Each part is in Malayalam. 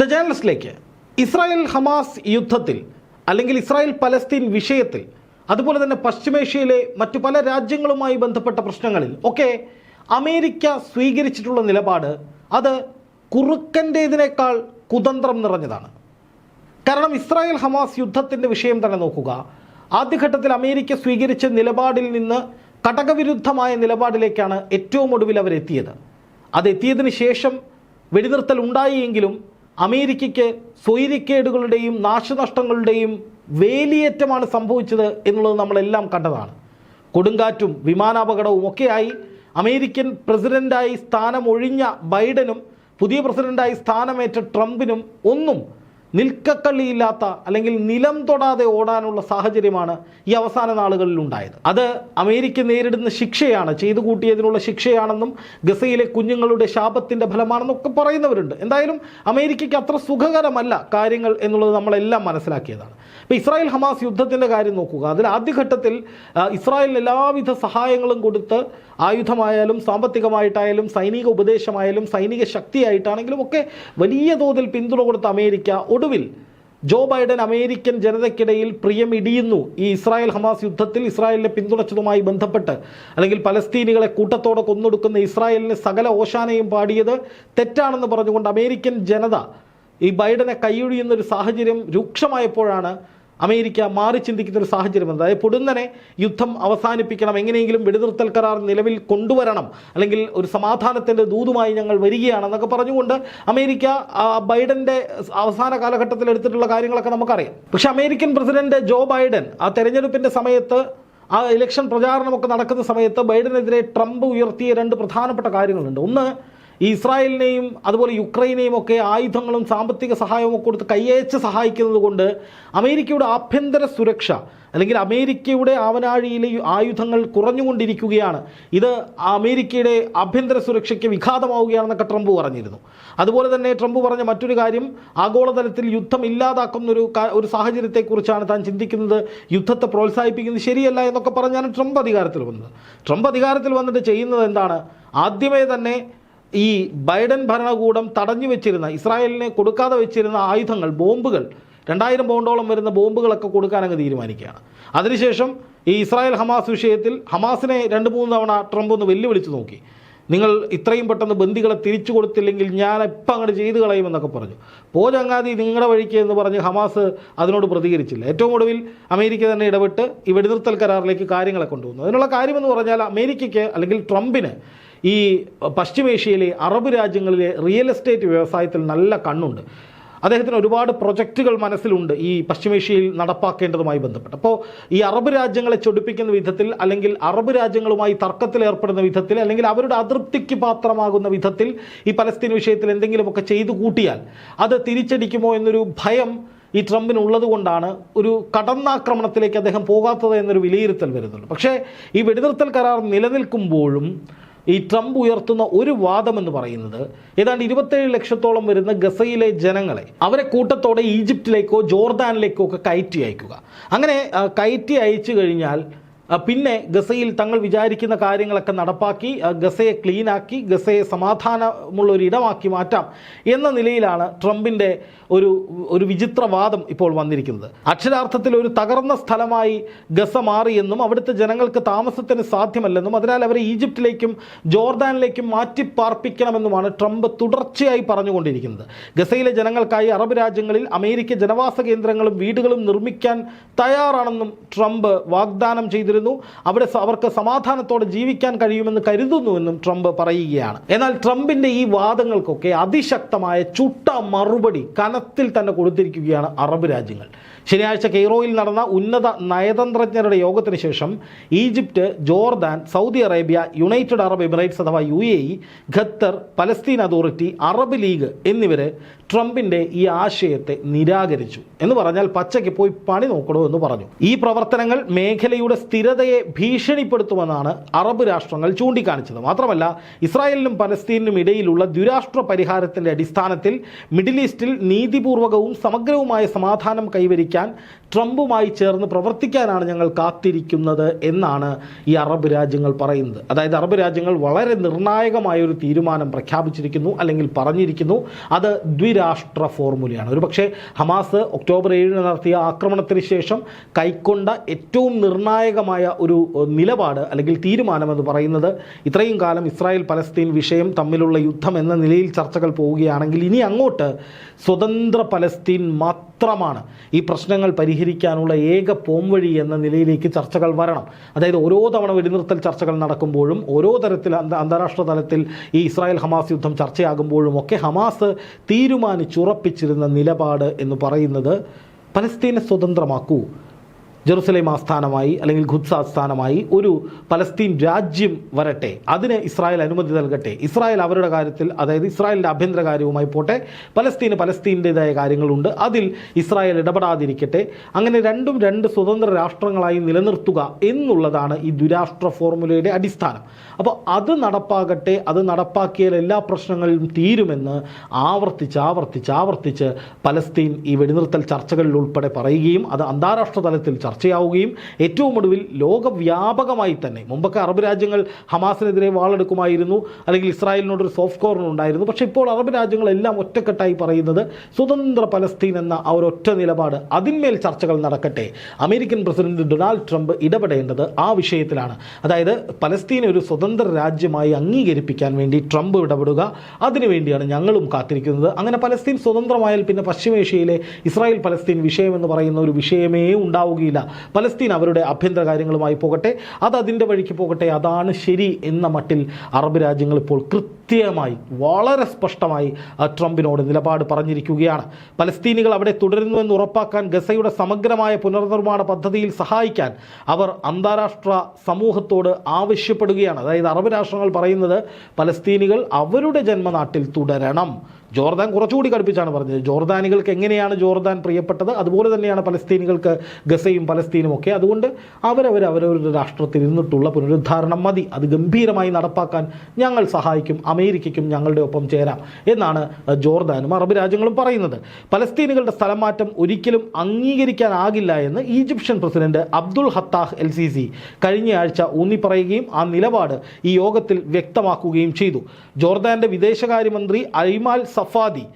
ദ ജേർണലിസ്റ്റിലേക്ക് ഇസ്രായേൽ ഹമാസ് യുദ്ധത്തിൽ അല്ലെങ്കിൽ ഇസ്രായേൽ പലസ്തീൻ വിഷയത്തിൽ അതുപോലെ തന്നെ പശ്ചിമേഷ്യയിലെ മറ്റു പല രാജ്യങ്ങളുമായി ബന്ധപ്പെട്ട പ്രശ്നങ്ങളിൽ ഒക്കെ അമേരിക്ക സ്വീകരിച്ചിട്ടുള്ള നിലപാട് അത് കുറുക്കന്റേതിനേക്കാൾ കുതന്ത്രം നിറഞ്ഞതാണ്. കാരണം ഇസ്രായേൽ ഹമാസ് യുദ്ധത്തിന്റെ വിഷയം തന്നെ നോക്കുക ആദ്യഘട്ടത്തിൽ അമേരിക്ക സ്വീകരിച്ച നിലപാടിൽ നിന്ന് കടകവിരുദ്ധമായ നിലപാടിലേക്കാണ് ഏറ്റവും ഒടുവിൽ അവരെത്തിയത്. അതെത്തിയതിന് ശേഷം വെടിനിർത്തൽ ഉണ്ടായിയെങ്കിലും അമേരിക്കയ്ക്ക് സ്വൈര്യക്കേടുകളുടെയും നാശനഷ്ടങ്ങളുടെയും വേലിയേറ്റമാണ് സംഭവിച്ചത് എന്നുള്ളത് നമ്മളെല്ലാം കണ്ടതാണ്. കൊടുങ്കാറ്റും വിമാനാപകടവും ഒക്കെയായി അമേരിക്കൻ പ്രസിഡന്റായി സ്ഥാനമൊഴിഞ്ഞ ബൈഡനും പുതിയ പ്രസിഡന്റായി സ്ഥാനമേറ്റ ട്രംപിനും ഒന്നും നിൽക്കക്കള്ളിയില്ലാത്ത അല്ലെങ്കിൽ നിലം തൊടാതെ ഓടാനുള്ള സാഹചര്യമാണ് ഈ അവസാന നാളുകളിൽ ഉണ്ടായത്. അത് അമേരിക്ക നേരിടുന്ന ശിക്ഷയാണ് ചെയ്തു കൂട്ടിയതിനുള്ള ശിക്ഷയാണെന്നും ഗസയിലെ കുഞ്ഞുങ്ങളുടെ ശാപത്തിന്റെ ഫലമാണെന്നൊക്കെ പറയുന്നവരുണ്ട്. എന്തായാലും അമേരിക്കയ്ക്ക് അത്ര സുഖകരമല്ല കാര്യങ്ങൾ എന്നുള്ളത് നമ്മളെല്ലാം മനസ്സിലാക്കിയതാണ്. ഇപ്പോൾ ഇസ്രായേൽ ഹമാസ് യുദ്ധത്തിന്റെ കാര്യം നോക്കുക. അതിൽ ആദ്യഘട്ടത്തിൽ ഇസ്രായേലിന് എല്ലാവിധ സഹായങ്ങളും കൊടുത്ത് ആയുധമായാലും സാമ്പത്തികമായിട്ടായാലും സൈനിക ഉപദേശമായാലും സൈനിക ശക്തിയായിട്ടാണെങ്കിലും ഒക്കെ വലിയ തോതിൽ പിന്തുണ കൊടുത്ത അമേരിക്ക ഒടുവിൽ ജോ ബൈഡൻ അമേരിക്കൻ ജനതയ്ക്കിടയിൽ പ്രിയമിടിയുന്നു ഈ ഇസ്രായേൽ ഹമാസ് യുദ്ധത്തിൽ ഇസ്രായേലിനെ പിന്തുണച്ചതുമായി ബന്ധപ്പെട്ട് അല്ലെങ്കിൽ പലസ്തീനികളെ കൂട്ടത്തോടെ കൊന്നൊടുക്കുന്ന ഇസ്രായേലിന് സകല ഓശാനയും പാടിയത് തെറ്റാണെന്ന് പറഞ്ഞുകൊണ്ട് അമേരിക്കൻ ജനത ഈ ബൈഡനെ കൈയൊഴിയുന്ന ഒരു സാഹചര്യം രൂക്ഷമായപ്പോഴാണ് അമേരിക്ക മാറി ചിന്തിക്കുന്ന ഒരു സാഹചര്യം അതായത് പൊടുന്നനെ യുദ്ധം അവസാനിപ്പിക്കണം എങ്ങനെയെങ്കിലും വെടിനിർത്തൽ കരാർ നിലവിൽ കൊണ്ടുവരണം അല്ലെങ്കിൽ ഒരു സമാധാനത്തിന്റെ ദൂതുമായി ഞങ്ങൾ വരികയാണെന്നൊക്കെ പറഞ്ഞുകൊണ്ട് അമേരിക്ക ബൈഡന്റെ അവസാന കാലഘട്ടത്തിൽ എടുത്തിട്ടുള്ള കാര്യങ്ങളൊക്കെ നമുക്കറിയാം. പക്ഷേ അമേരിക്കൻ പ്രസിഡന്റ് ജോ ബൈഡൻ ആ തെരഞ്ഞെടുപ്പിന്റെ സമയത്ത് ആ ഇലക്ഷൻ പ്രചാരണമൊക്കെ നടക്കുന്ന സമയത്ത് ബൈഡനെതിരെ ട്രംപ് ഉയർത്തിയ രണ്ട് പ്രധാനപ്പെട്ട കാര്യങ്ങളുണ്ട്. ഒന്ന് ഇസ്രായേലിനെയും അതുപോലെ യുക്രൈനെയും ഒക്കെ ആയുധങ്ങളും സാമ്പത്തിക സഹായവും ഒക്കെ കൊടുത്ത് കയ്യേച്ച് സഹായിക്കുന്നത് കൊണ്ട് അമേരിക്കയുടെ ആഭ്യന്തര സുരക്ഷ അല്ലെങ്കിൽ അമേരിക്കയുടെ ആവനാഴിയിലെ ആയുധങ്ങൾ കുറഞ്ഞുകൊണ്ടിരിക്കുകയാണ്. ഇത് അമേരിക്കയുടെ ആഭ്യന്തര സുരക്ഷയ്ക്ക് വിഘാതമാവുകയാണെന്നൊക്കെ ട്രംപ് പറഞ്ഞിരുന്നു. അതുപോലെ തന്നെ ട്രംപ് പറഞ്ഞ മറ്റൊരു കാര്യം ആഗോളതലത്തിൽ യുദ്ധം ഇല്ലാതാക്കുന്ന ഒരു ഒരു സാഹചര്യത്തെക്കുറിച്ചാണ് താൻ ചിന്തിക്കുന്നത്. യുദ്ധത്തെ പ്രോത്സാഹിപ്പിക്കുന്നത് ശരിയല്ല എന്നൊക്കെ പറഞ്ഞാണ് ട്രംപ് അധികാരത്തിൽ വന്നത്. ട്രംപ് അധികാരത്തിൽ വന്നിട്ട് ചെയ്യുന്നത് എന്താണ്? ആദ്യമേ തന്നെ ഈ ബൈഡൻ ഭരണകൂടം തടഞ്ഞു വെച്ചിരുന്ന ഇസ്രായേലിനെ കൊടുക്കാതെ വെച്ചിരുന്ന ആയുധങ്ങൾ ബോംബുകൾ രണ്ടായിരം പൗണ്ടോളം വരുന്ന ബോംബുകളൊക്കെ കൊടുക്കാൻ അങ്ങ് തീരുമാനിക്കുകയാണ്. അതിനുശേഷം ഈ ഇസ്രായേൽ ഹമാസ് വിഷയത്തിൽ ഹമാസിനെ രണ്ട് മൂന്ന് തവണ ട്രംപ് ഒന്ന് വെല്ലുവിളിച്ച് നോക്കി. നിങ്ങൾ ഇത്രയും പെട്ടെന്ന് ബന്ദികളെ തിരിച്ചു കൊടുത്തില്ലെങ്കിൽ ഞാൻ ഇപ്പം അങ്ങോട്ട് ചെയ്തു കളയുമെന്നൊക്കെ പറഞ്ഞു. പോ ചങ്ങാതി നിങ്ങളുടെ വഴിക്ക് എന്ന് പറഞ്ഞ് ഹമാസ് അതിനോട് പ്രതികരിച്ചില്ല. ഏറ്റവും ഒടുവിൽ അമേരിക്ക തന്നെ ഇടപെട്ട് ഈ വെടിനിർത്തൽ കരാറിലേക്ക് കാര്യങ്ങളെ കൊണ്ടുവന്നു. അതിനുള്ള കാര്യമെന്ന് പറഞ്ഞാൽ അമേരിക്കയ്ക്ക് അല്ലെങ്കിൽ ട്രംപിന് ഈ പശ്ചിമേഷ്യയിലെ അറബ് രാജ്യങ്ങളിലെ റിയൽ എസ്റ്റേറ്റ് വ്യവസായത്തിൽ നല്ല കണ്ണുണ്ട്. അദ്ദേഹത്തിന് ഒരുപാട് പ്രൊജക്റ്റുകൾ മനസ്സിലുണ്ട് ഈ പശ്ചിമേഷ്യയിൽ നടപ്പാക്കേണ്ടതുമായി ബന്ധപ്പെട്ട്. അപ്പോൾ ഈ അറബ് രാജ്യങ്ങളെ ചൊടിപ്പിക്കുന്ന വിധത്തിൽ അല്ലെങ്കിൽ അറബ് രാജ്യങ്ങളുമായി തർക്കത്തിൽ ഏർപ്പെടുന്ന വിധത്തിൽ അല്ലെങ്കിൽ അവരുടെ അതൃപ്തിക്ക് പാത്രമാകുന്ന വിധത്തിൽ ഈ പലസ്തീൻ വിഷയത്തിൽ എന്തെങ്കിലുമൊക്കെ ചെയ്തു കൂട്ടിയാൽ അത് തിരിച്ചടിക്കുമോ എന്നൊരു ഭയം ഈ ട്രംപിനുള്ളത് കൊണ്ടാണ് ഒരു കടന്നാക്രമണത്തിലേക്ക് അദ്ദേഹം പോകാത്തത് എന്നൊരു വിലയിരുത്തൽ വരുന്നുണ്ട്. പക്ഷേ ഈ വെടിനിർത്തൽ കരാർ നിലനിൽക്കുമ്പോഴും ഈ ട്രംപ് ഉയർത്തുന്ന ഒരു വാദം എന്ന് പറയുന്നത് ഏതാണ്ട് ഇരുപത്തേഴ് ലക്ഷത്തോളം വരുന്ന ഗസയിലെ ജനങ്ങളെ അവരെ കൂട്ടത്തോടെ ഈജിപ്തിലേക്കോ ജോർദാനിലേക്കോ ഒക്കെ കയറ്റി അയക്കുക. അങ്ങനെ കയറ്റി അയച്ചു കഴിഞ്ഞാൽ പിന്നെ ഗസയിൽ തങ്ങൾ വിചാരിക്കുന്ന കാര്യങ്ങളൊക്കെ നടപ്പാക്കി ഗസയെ ക്ലീനാക്കി ഗസയെ സമാധാനമുള്ള ഒരു ഇടമാക്കി മാറ്റാം എന്ന നിലയിലാണ് ട്രംപിന്റെ ഒരു ഒരു വിചിത്രവാദം ഇപ്പോൾ വന്നിരിക്കുന്നത്. അക്ഷരാർത്ഥത്തിൽ ഒരു തകർന്ന സ്ഥലമായി ഗസ മാറിയെന്നും അവിടുത്തെ ജനങ്ങൾക്ക് താമസത്തിന് സാധ്യമല്ലെന്നും അതിനാൽ അവരെ ഈജിപ്തിലേക്കും ജോർദാനിലേക്കും മാറ്റി പാർപ്പിക്കണമെന്നുമാണ് ട്രംപ് തുടർച്ചയായി പറഞ്ഞുകൊണ്ടിരിക്കുന്നത്. ഗസയിലെ ജനങ്ങൾക്കായി അറബ് രാജ്യങ്ങളിൽ അമേരിക്ക ജനവാസ കേന്ദ്രങ്ങളും വീടുകളും നിർമ്മിക്കാൻ തയ്യാറാണെന്നും ട്രംപ് വാഗ്ദാനം ചെയ്തിരുന്നു. അവിടെ സ- അവർക്ക് സമാധാനത്തോടെ ജീവിക്കാൻ കഴിയുമെന്ന് കരുതുന്നുവെന്നും ട്രംപ് പറയുകയാണ്. എന്നാൽ ട്രംപിന്റെ ഈ വാദങ്ങൾക്കൊക്കെ അതിശക്തമായ ചുട്ട മറുപടി കനത്തിൽ തന്നെ കൊടുത്തിരിക്കുകയാണ് അറബ് രാജ്യങ്ങൾ. ശനിയാഴ്ച കെയ്റോയിൽ നടന്ന ഉന്നത നയതന്ത്രജ്ഞരുടെ യോഗത്തിന് ശേഷം Egypt Jordan Saudi Arabia United Arab Emirates അഥവാ U A E Qatar Palestine Authority Arab League എന്നിവർ ട്രംപിന്റെ ഈ ആശയത്തെ നിരാകരിച്ചു. എന്ന് പറഞ്ഞാൽ പച്ചയ്ക്ക് പോയി പണി നോക്കണോ എന്ന് പറഞ്ഞു. ഈ പ്രവർത്തനങ്ങൾ മേഖലയുടെ സ്ഥിരതയെ ഭീഷണിപ്പെടുത്തുമെന്നാണ് അറബ് രാഷ്ട്രങ്ങൾ ചൂണ്ടിക്കാണിച്ചത്. മാത്രമല്ല ഇസ്രായേലിനും പലസ്തീനിനും ഇടയിലുള്ള ദുരാഷ്ട്ര പരിഹാരത്തിന്റെ അടിസ്ഥാനത്തിൽ മിഡിൽ ഈസ്റ്റിൽ നീതിപൂർവകവും സമഗ്രവുമായ സമാധാനം കൈവരിക്കാൻ ട്രംപുമായി ചേർന്ന് പ്രവർത്തിക്കാനാണ് ഞങ്ങൾ കാത്തിരിക്കുന്നത് എന്നാണ് ഈ അറബ് രാജ്യങ്ങൾ പറയുന്നത്. അതായത് അറബ് രാജ്യങ്ങൾ വളരെ നിർണായകമായ ഒരു തീരുമാനം പ്രഖ്യാപിച്ചിരിക്കുന്നു അല്ലെങ്കിൽ പറഞ്ഞിരിക്കുന്നു. അത് ദ്വിരാഷ്ട്ര ഫോർമുലയാണ്. ഒരു പക്ഷേ ഹമാസ് ഒക്ടോബർ ഏഴിന് നടത്തിയ ആക്രമണത്തിന് ശേഷം കൈക്കൊണ്ട ഏറ്റവും നിർണായകമായ ഒരു നിലപാട് അല്ലെങ്കിൽ തീരുമാനം എന്ന് പറയുന്നത് ഇത്രയും കാലം ഇസ്രായേൽ പലസ്തീൻ വിഷയം തമ്മിലുള്ള യുദ്ധം എന്ന നിലയിൽ ചർച്ചകൾ പോവുകയാണെങ്കിൽ ഇനി അങ്ങോട്ട് സ്വതന്ത്ര പലസ്തീൻ മാത്രമാണ് ഈ പ്രശ്നങ്ങൾ പരിഹരിക്കാനുള്ള ഏക പോംവഴി എന്ന നിലയിലേക്ക് ചർച്ചകൾ വരണം. അതായത് ഓരോ തവണ വെടിനിർത്തൽ ചർച്ചകൾ നടക്കുമ്പോഴും ഓരോ തരത്തിൽ അന്താരാഷ്ട്ര തലത്തിൽ ഈ ഇസ്രായേൽ ഹമാസ് യുദ്ധം ചർച്ചയാകുമ്പോഴും ഒക്കെ ഹമാസ് തീരുമാനിച്ചുറപ്പിച്ചിരുന്ന നിലപാട് എന്ന് പറയുന്നത് പലസ്തീനെ സ്വതന്ത്രമാക്കൂ. ജെറുസലേം ആസ്ഥാനമായി അല്ലെങ്കിൽ ഖുദ്സ് ആസ്ഥാനമായി ഒരു പലസ്തീൻ രാജ്യം വരട്ടെ. അതിന് ഇസ്രായേൽ അനുമതി നൽകട്ടെ. ഇസ്രായേൽ അവരുടെ കാര്യത്തിൽ അതായത് ഇസ്രായേലിന്റെ ആഭ്യന്തര കാര്യവുമായി പോട്ടെ പലസ്തീന് പലസ്തീന്റെതായ കാര്യങ്ങളുണ്ട്. അതിൽ ഇസ്രായേൽ ഇടപെടാതിരിക്കട്ടെ. അങ്ങനെ രണ്ടും രണ്ട് സ്വതന്ത്ര രാഷ്ട്രങ്ങളായി നിലനിർത്തുക എന്നുള്ളതാണ് ഈ ദുരാഷ്ട്ര ഫോർമുലയുടെ അടിസ്ഥാനം. അപ്പോൾ അത് നടപ്പാകട്ടെ അത് നടപ്പാക്കിയാൽ എല്ലാ പ്രശ്നങ്ങളിലും തീരുമെന്ന് ആവർത്തിച്ച് ആവർത്തിച്ച് ആവർത്തിച്ച് പലസ്തീൻ ഈ വെടിനിർത്തൽ ചർച്ചകളിൽ ഉൾപ്പെടെ പറയുകയും അത് അന്താരാഷ്ട്ര തലത്തിൽ ചർച്ചയാവുകയും ഏറ്റവും ഒടുവിൽ ലോകവ്യാപകമായി തന്നെ മുമ്പൊക്കെ അറബ് രാജ്യങ്ങൾ ഹമാസിനെതിരെ വാളെടുക്കുമായിരുന്നു അല്ലെങ്കിൽ ഇസ്രായേലിനോടൊരു സോഫ്റ്റ് കോർണർ ഉണ്ടായിരുന്നു. പക്ഷേ ഇപ്പോൾ അറബ് രാജ്യങ്ങളെല്ലാം ഒറ്റക്കെട്ടായി പറയുന്നത് സ്വതന്ത്ര പലസ്തീൻ എന്ന ആ ഒരു ഒറ്റ നിലപാട്. അതിന്മേൽ ചർച്ചകൾ നടക്കട്ടെ. അമേരിക്കൻ പ്രസിഡന്റ് ഡൊണാൾഡ് ട്രംപ് ഇടപെടേണ്ടത് ആ വിഷയത്തിലാണ്. അതായത് പലസ്തീനെ ഒരു സ്വതന്ത്ര രാജ്യമായി അംഗീകരിപ്പിക്കാൻ വേണ്ടി ട്രംപ് ഇടപെടുക അതിനുവേണ്ടിയാണ് ഞങ്ങളും കാത്തിരിക്കുന്നത്. അങ്ങനെ പലസ്തീൻ സ്വതന്ത്രമായാൽ പിന്നെ പശ്ചിമേഷ്യയിലെ ഇസ്രായേൽ പലസ്തീൻ വിഷയമെന്ന് പറയുന്ന ഒരു വിഷയമേ ഉണ്ടാവുകയില്ല. പലസ്തീൻ അവരുടെ ആഭ്യന്തര കാര്യങ്ങളുമായി പോകട്ടെ അത് അതിന്റെ വഴിക്ക് പോകട്ടെ അതാണ് ശരി എന്ന മട്ടിൽ അറബ് രാജ്യങ്ങൾ ഇപ്പോൾ കൃത്യമായി വളരെ സ്പഷ്ടമായി ട്രംപിനോട് നിലപാട് പറഞ്ഞിരിക്കുകയാണ്. പലസ്തീനികൾ അവിടെ തുടരുന്നുവെന്ന് ഉറപ്പാക്കാൻ ഗസയുടെ സമഗ്രമായ പുനർനിർമ്മാണ പദ്ധതിയിൽ സഹായിക്കാൻ അവർ അന്താരാഷ്ട്ര സമൂഹത്തോട് ആവശ്യപ്പെടുകയാണ്. അതായത് അറബ് രാഷ്ട്രങ്ങൾ പറയുന്നത് പലസ്തീനികൾ അവരുടെ ജന്മനാട്ടിൽ തുടരണം. ജോർദാൻ കുറച്ചുകൂടി കടുപ്പിച്ചാണ് പറഞ്ഞത്. ജോർദാനികൾക്ക് എങ്ങനെയാണ് ജോർദാൻ പ്രിയപ്പെട്ടത്? അതുപോലെ തന്നെയാണ് പലസ്തീനികൾക്ക് ഗസയും പലസ്തീനും ഒക്കെ. അതുകൊണ്ട് അവരവർ അവരവരുടെ രാഷ്ട്രത്തിൽ നിന്നിട്ടുള്ള പുനരുദ്ധാരണം മതി. അത് ഗംഭീരമായി നടപ്പാക്കാൻ ഞങ്ങൾ സഹായിക്കും. അമേരിക്കയ്ക്കും ഞങ്ങളുടെ ഒപ്പം ചേരാം എന്നാണ് ജോർദാനും അറബ് രാജ്യങ്ങളും പറയുന്നത്. പലസ്തീനുകളുടെ സ്ഥലമാറ്റം ഒരിക്കലും അംഗീകരിക്കാനാകില്ല എന്ന് Egyptian president Abdul Fattah El Sisi കഴിഞ്ഞയാഴ്ച ഊന്നിപ്പറയുകയും ആ നിലപാട് ഈ യോഗത്തിൽ വ്യക്തമാക്കുകയും ചെയ്തു. ജോർദാന്റെ വിദേശകാര്യമന്ത്രി അയ്മാൽ സഫാദി ആ,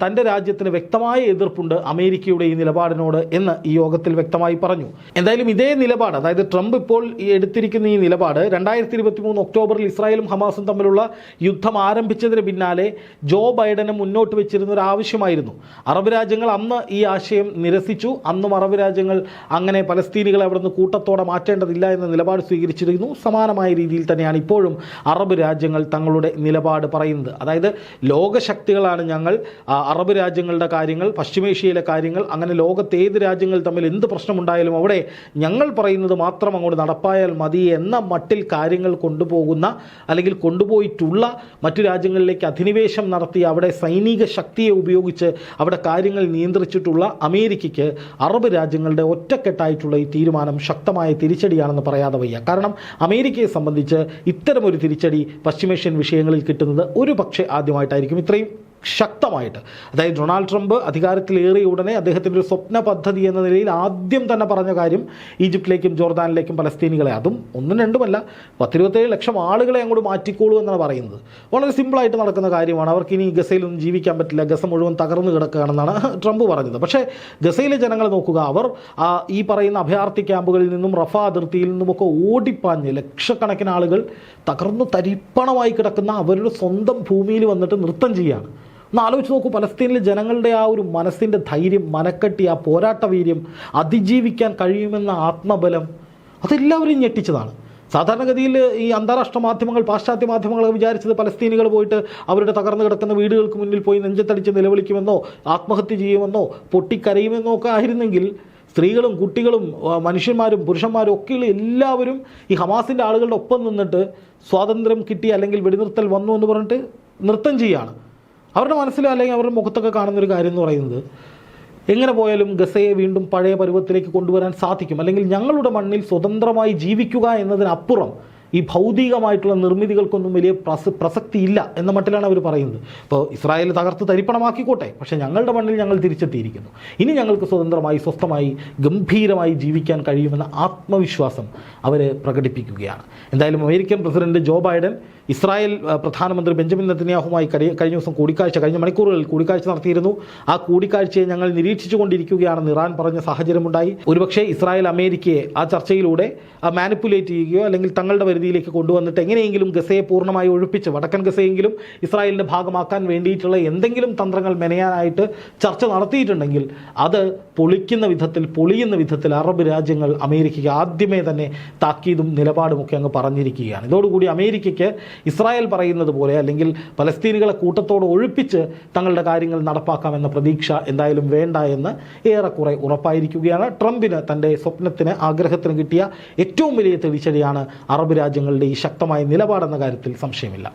തന്റെ രാജ്യത്തിന് വ്യക്തമായ എതിർപ്പുണ്ട് അമേരിക്കയുടെ ഈ നിലപാടിനോട് എന്ന് ഈ യോഗത്തിൽ വ്യക്തമായി പറഞ്ഞു. എന്തായാലും ഇതേ നിലപാട് അതായത് ട്രംപ് ഇപ്പോൾ എടുത്തിരിക്കുന്ന ഈ നിലപാട് രണ്ടായിരത്തി ഇരുപത്തി മൂന്ന് ഒക്ടോബറിൽ ഇസ്രായേലും ഹമാസും തമ്മിലുള്ള യുദ്ധം ആരംഭിച്ചതിന് പിന്നാലെ ജോ ബൈഡന് മുന്നോട്ട് വെച്ചിരുന്ന ഒരു ആവശ്യമായിരുന്നു. അറബ് രാജ്യങ്ങൾ അന്ന് ഈ ആശയം നിരസിച്ചു. അന്നും അറബ് രാജ്യങ്ങൾ അങ്ങനെ പലസ്തീനികളെ അവിടെ നിന്ന് കൂട്ടത്തോടെ മാറ്റേണ്ടതില്ല എന്ന നിലപാട് സ്വീകരിച്ചിരുന്നു. സമാനമായ രീതിയിൽ തന്നെയാണ് ഇപ്പോഴും അറബ് രാജ്യങ്ങൾ തങ്ങളുടെ നിലപാട് പറയുന്നത്. അതായത് ലോകശക്തികളാണ് ഞങ്ങൾ അറബ് രാജ്യങ്ങളുടെ കാര്യങ്ങൾ പശ്ചിമേഷ്യയിലെ കാര്യങ്ങൾ അങ്ങനെ ലോകത്തെ ഏത് രാജ്യങ്ങൾ തമ്മിൽ എന്ത് പ്രശ്നമുണ്ടായാലും അവിടെ ഞങ്ങൾ പറയുന്നത് മാത്രം അങ്ങോട്ട് നടപ്പായാൽ മതി എന്ന മട്ടിൽ കാര്യങ്ങൾ കൊണ്ടുപോകുന്ന അല്ലെങ്കിൽ കൊണ്ടുപോയിട്ടുള്ള മറ്റു രാജ്യങ്ങളിലേക്ക് അധിനിവേശം നടത്തി അവിടെ സൈനിക ശക്തിയെ ഉപയോഗിച്ച് അവിടെ കാര്യങ്ങൾ നിയന്ത്രിച്ചിട്ടുള്ള അമേരിക്കയ്ക്ക് അറബ് രാജ്യങ്ങളുടെ ഒറ്റക്കെട്ടായിട്ടുള്ള ഈ തീരുമാനം ശക്തമായ തിരിച്ചടിയാണെന്ന് പറയാതെ വയ്യ. കാരണം അമേരിക്കയെ സംബന്ധിച്ച് ഇത്തരമൊരു തിരിച്ചടി പശ്ചിമേഷ്യൻ വിഷയങ്ങളിൽ കിട്ടുന്നത് ഒരു പക്ഷേ ആദ്യമായിട്ടായിരിക്കും. ഇത്രയും. ശക്തമായിട്ട്. അതായത് ഡൊണാൾഡ് ട്രംപ് അധികാരത്തിലേറിയ ഉടനെ അദ്ദേഹത്തിന്റെ ഒരു സ്വപ്ന പദ്ധതി എന്ന നിലയിൽ ആദ്യം തന്നെ പറഞ്ഞ കാര്യം ഈജിപ്തിലേക്കും ജോർദാനിലേക്കും പലസ്തീനികളെ. അതും ഒന്നും രണ്ടുമല്ല. പത്തിരുപത്തേഴ് ലക്ഷം ആളുകളെ അങ്ങോട്ട് മാറ്റിക്കോളൂ എന്നാണ് പറയുന്നത്. വളരെ സിമ്പിളായിട്ട് നടക്കുന്ന കാര്യമാണ്. അവർക്ക് ഇനി ഗസയിലൊന്നും ജീവിക്കാൻ പറ്റില്ല. ഗസ മുഴുവൻ തകർന്നു കിടക്കുകയാണെന്നാണ് ട്രംപ് പറഞ്ഞത്. പക്ഷേ ഗസയിലെ ജനങ്ങളെ നോക്കുക. അവർ ഈ പറയുന്ന അഭയാർത്ഥി ക്യാമ്പുകളിൽ നിന്നും റഫ അതിർത്തിയിൽ നിന്നുമൊക്കെ ഓടിപ്പാഞ്ഞ് ലക്ഷക്കണക്കിന് ആളുകൾ തകർന്നു തരിപ്പണമായി കിടക്കുന്ന അവരുടെ സ്വന്തം ഭൂമിയിൽ വന്നിട്ട് നൃത്തം ചെയ്യുകയാണ് ഒന്ന് ആലോചിച്ച് നോക്കൂ പലസ്തീനിലെ ജനങ്ങളുടെ ആ ഒരു മനസ്സിന്റെ ധൈര്യം മനക്കെട്ടി ആ പോരാട്ട വീര്യം അതിജീവിക്കാൻ കഴിയുമെന്ന ആത്മബലം അതെല്ലാവരും ഞെട്ടിച്ചതാണ്. സാധാരണഗതിയിൽ ഈ അന്താരാഷ്ട്ര മാധ്യമങ്ങൾ പാശ്ചാത്യ മാധ്യമങ്ങളൊക്കെ വിചാരിച്ചത് പലസ്തീനികൾ പോയിട്ട് അവരുടെ തകർന്നു കിടക്കുന്ന വീടുകൾക്ക് മുന്നിൽ പോയി നെഞ്ചത്തടിച്ച് നിലവിളിക്കുമെന്നോ ആത്മഹത്യ ചെയ്യുമെന്നോ പൊട്ടിക്കരയുമെന്നോ ഒക്കെ ആയിരുന്നെങ്കിൽ സ്ത്രീകളും കുട്ടികളും മനുഷ്യന്മാരും പുരുഷന്മാരും ഒക്കെയുള്ള എല്ലാവരും ഈ ഹമാസിന്റെ ആളുകളുടെ ഒപ്പം നിന്നിട്ട് സ്വാതന്ത്ര്യം കിട്ടി അല്ലെങ്കിൽ വെടിനിർത്തൽ വന്നു എന്ന് പറഞ്ഞിട്ട് നൃത്തം ചെയ്യുകയാണ് അവരുടെ മനസ്സിൽ അല്ലെങ്കിൽ അവരുടെ മുഖത്തൊക്കെ കാണുന്നൊരു കാര്യം എന്ന് പറയുന്നത് എങ്ങനെ പോയാലും ഗസയെ വീണ്ടും പഴയ പരുവത്തിലേക്ക് കൊണ്ടുവരാൻ സാധിക്കും. അല്ലെങ്കിൽ ഞങ്ങളുടെ മണ്ണിൽ സ്വതന്ത്രമായി ജീവിക്കുക എന്നതിനപ്പുറം ഈ ഭൗതികമായിട്ടുള്ള നിർമ്മിതികൾക്കൊന്നും വലിയ പ്രസ പ്രസക്തിയില്ല എന്ന മട്ടിലാണ് അവർ പറയുന്നത്. ഇപ്പോൾ ഇസ്രായേൽ തകർത്ത് തരിപ്പണമാക്കിക്കോട്ടെ പക്ഷേ ഞങ്ങളുടെ മണ്ണിൽ ഞങ്ങൾ തിരിച്ചെത്തിയിരിക്കുന്നു. ഇനി ഞങ്ങൾക്ക് സ്വതന്ത്രമായി സ്വസ്ഥമായി ഗംഭീരമായി ജീവിക്കാൻ കഴിയുമെന്ന ആത്മവിശ്വാസം അവർ പ്രകടിപ്പിക്കുകയാണ്. എന്തായാലും American president Joe Biden Israel പ്രധാനമന്ത്രി ബെഞ്ചമിൻ നെത്തന്യാഹുമായി കഴിഞ്ഞ ദിവസം കൂടിക്കാഴ്ച കഴിഞ്ഞ മണിക്കൂറുകളിൽ കൂടിക്കാഴ്ച നടത്തിയിരുന്നു. ആ കൂടിക്കാഴ്ചയെ ഞങ്ങൾ നിരീക്ഷിച്ചു കൊണ്ടിരിക്കുകയാണെന്ന് ഇറാൻ പറഞ്ഞ സാഹചര്യമുണ്ടായി. ഒരുപക്ഷേ ഇസ്രായേൽ അമേരിക്കയെ ആ ചർച്ചയിലൂടെ മാനിപ്പുലേറ്റ് ചെയ്യുകയോ അല്ലെങ്കിൽ തങ്ങളുടെ പരിധിയിലേക്ക് കൊണ്ടുവന്നിട്ട് എങ്ങനെയെങ്കിലും ഗസയെ പൂർണമായി ഒഴിപ്പിച്ച് വടക്കൻ ഗസയെങ്കിലും ഇസ്രായേലിന്റെ ഭാഗമാക്കാൻ വേണ്ടിയിട്ടുള്ള എന്തെങ്കിലും തന്ത്രങ്ങൾ മെനയാനായിട്ട് ചർച്ച നടത്തിയിട്ടുണ്ടെങ്കിൽ അത് പൊളിക്കുന്ന വിധത്തിൽ പൊളിയുന്ന വിധത്തിൽ അറബ് രാജ്യങ്ങൾ അമേരിക്കയ്ക്ക് ആദ്യമേ തന്നെ താക്കീതും നിലപാടുമൊക്കെ അങ്ങ് പറഞ്ഞിരിക്കുകയാണ്. ഇതോടുകൂടി അമേരിക്കയ്ക്ക് ഇസ്രായേൽ പറയുന്നത് പോലെ അല്ലെങ്കിൽ പലസ്തീനികളെ കൂട്ടത്തോട് ഒഴിപ്പിച്ച് തങ്ങളുടെ കാര്യങ്ങൾ നടപ്പാക്കാമെന്ന പ്രതീക്ഷ എന്തായാലും വേണ്ട എന്ന് ഏറെക്കുറെ ഉറപ്പായിരിക്കുകയാണ്. ട്രംപിന് തന്റെ സ്വപ്നത്തിന് ആഗ്രഹത്തിന് കിട്ടിയ ഏറ്റവും വലിയ തിരിച്ചടിയാണ് അറബ് രാജ്യങ്ങളുടെ ഈ ശക്തമായ നിലപാടെന്ന കാര്യത്തിൽ സംശയമില്ല.